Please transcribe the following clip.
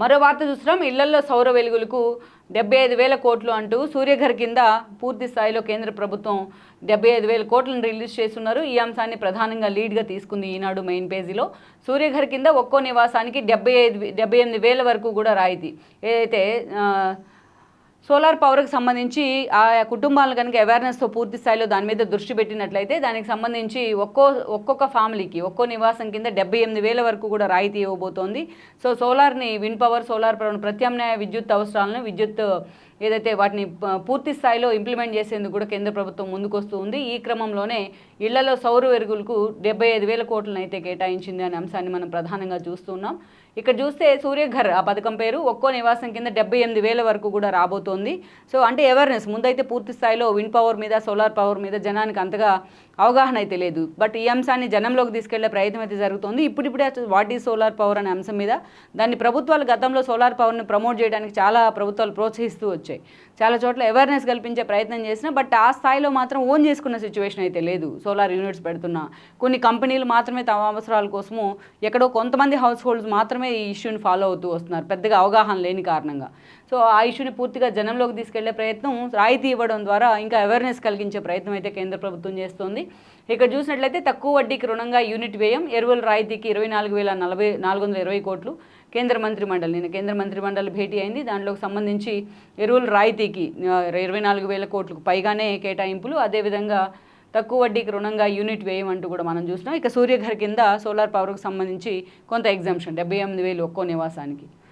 మరో వార్త చూస్తున్నాం. ఇళ్ళలో సౌర వెలుగులకు డెబ్బై ఐదు వేల కోట్లు అంటూ సూర్యఘర్ కింద పూర్తి స్థాయిలో కేంద్ర ప్రభుత్వం డెబ్బై ఐదు వేల కోట్లను రిలీజ్ చేస్తున్నారు. ఈ అంశాన్ని ప్రధానంగా లీడ్గా తీసుకుంది ఈనాడు మెయిన్ పేజీలో. సూర్యఘర్ కింద ఒక్కో నివాసానికి డెబ్బై ఐదు డెబ్బై ఎనిమిది వేల వరకు కూడా రాయితీ. ఏదైతే సోలార్ పవర్కి సంబంధించి ఆ కుటుంబాలను కనుక అవేర్నెస్తో పూర్తి స్థాయిలో దాని మీద దృష్టి పెట్టినట్లయితే దానికి సంబంధించి ఒక్కో ఒక్కొక్క ఫ్యామిలీకి ఒక్కో నివాసం కింద డెబ్బై ఎనిమిది వేల వరకు కూడా రాయితీ ఇవ్వబోతోంది. సో సోలార్ని విన్ పవర్ సోలార్ పవర్ ప్రత్యామ్నాయ విద్యుత్ అవసరాలను విద్యుత్ ఏదైతే వాటిని పూర్తి స్థాయిలో ఇంప్లిమెంట్ చేసేందుకు కూడా కేంద్ర ప్రభుత్వం ముందుకొస్తూ ఉంది. ఈ క్రమంలోనే ఇళ్ళలో సౌర వెరుగులకు డెబ్బై ఐదు వేల కోట్లను అయితే కేటాయించింది అనే అంశాన్ని మనం ప్రధానంగా చూస్తున్నాం ఇక్కడ చూస్తే సూర్యఘర్ ఆ పథకం పేరు. ఒక్కో నివాసం కింద డెబ్బై ఎనిమిది వేల వరకు కూడా రాబోతోంది. సో అంటే అవేర్నెస్ ముందైతే పూర్తి స్థాయిలో విండ్ పవర్ మీద సోలార్ పవర్ మీద జనానికి అంతగా అవగాహన అయితే లేదు. బట్ ఈ అంశాన్ని జనంలోకి తీసుకెళ్ళే ప్రయత్నం అయితే జరుగుతోంది. ఇప్పుడిప్పుడే వాట్ ఈ సోలార్ పవర్ అనే అంశం మీద దాన్ని ప్రభుత్వాలు గతంలో సోలార్ పవర్ని ప్రమోట్ చేయడానికి చాలా ప్రభుత్వాలు ప్రోత్సహిస్తూ వచ్చాయి. చాలా చోట్ల అవేర్నెస్ కల్పించే ప్రయత్నం చేసినా బట్ ఆ స్థాయిలో మాత్రం ఓన్ చేసుకున్న సిచ్యువేషన్ అయితే లేదు. సోలార్ యూనిట్స్ పెడుతున్నా. కొన్ని కంపెనీలు మాత్రమే తమ అవసరాల కోసము ఎక్కడో కొంతమంది హౌస్ హోల్డ్స్ మాత్రమే ఈ ఇష్యూని ఫాలో అవుతూ వస్తున్నారు. పెద్దగా అవగాహన లేని కారణంగా. సో ఆ ఇష్యూని పూర్తిగా జనంలోకి తీసుకెళ్ళే ప్రయత్నం రాయితీ ఇవ్వడం ద్వారా ఇంకా అవేర్నెస్ కలిగించే ప్రయత్నం అయితే కేంద్ర ప్రభుత్వం చేస్తోంది. ఇక్కడ చూసినట్లయితే తక్కువ వడ్డీకి రుణంగా యూనిట్ వ్యయం ఎరువుల రాయితీకి ఇరవై నాలుగు వేల నలభై నాలుగు వందల ఇరవై కోట్లు కేంద్ర మంత్రి మండలి నిన్న కేంద్ర మంత్రి మండలి భేటీ అయింది. దాంట్లోకి సంబంధించి ఎరువుల రాయితీకి ఇరవై నాలుగు వేల కోట్లకు పైగానే కేటాయింపులు అదేవిధంగా తక్కువ వడ్డీకి రుణంగా యూనిట్ వ్యయం అంటూ కూడా మనం చూసినాం ఇక సూర్యఘర్ కింద సోలార్ పవర్కు సంబంధించి కొంత ఎగ్జామ్షన్ డెబ్బై ఎనిమిది వేలు ఒక్కో నివాసానికి.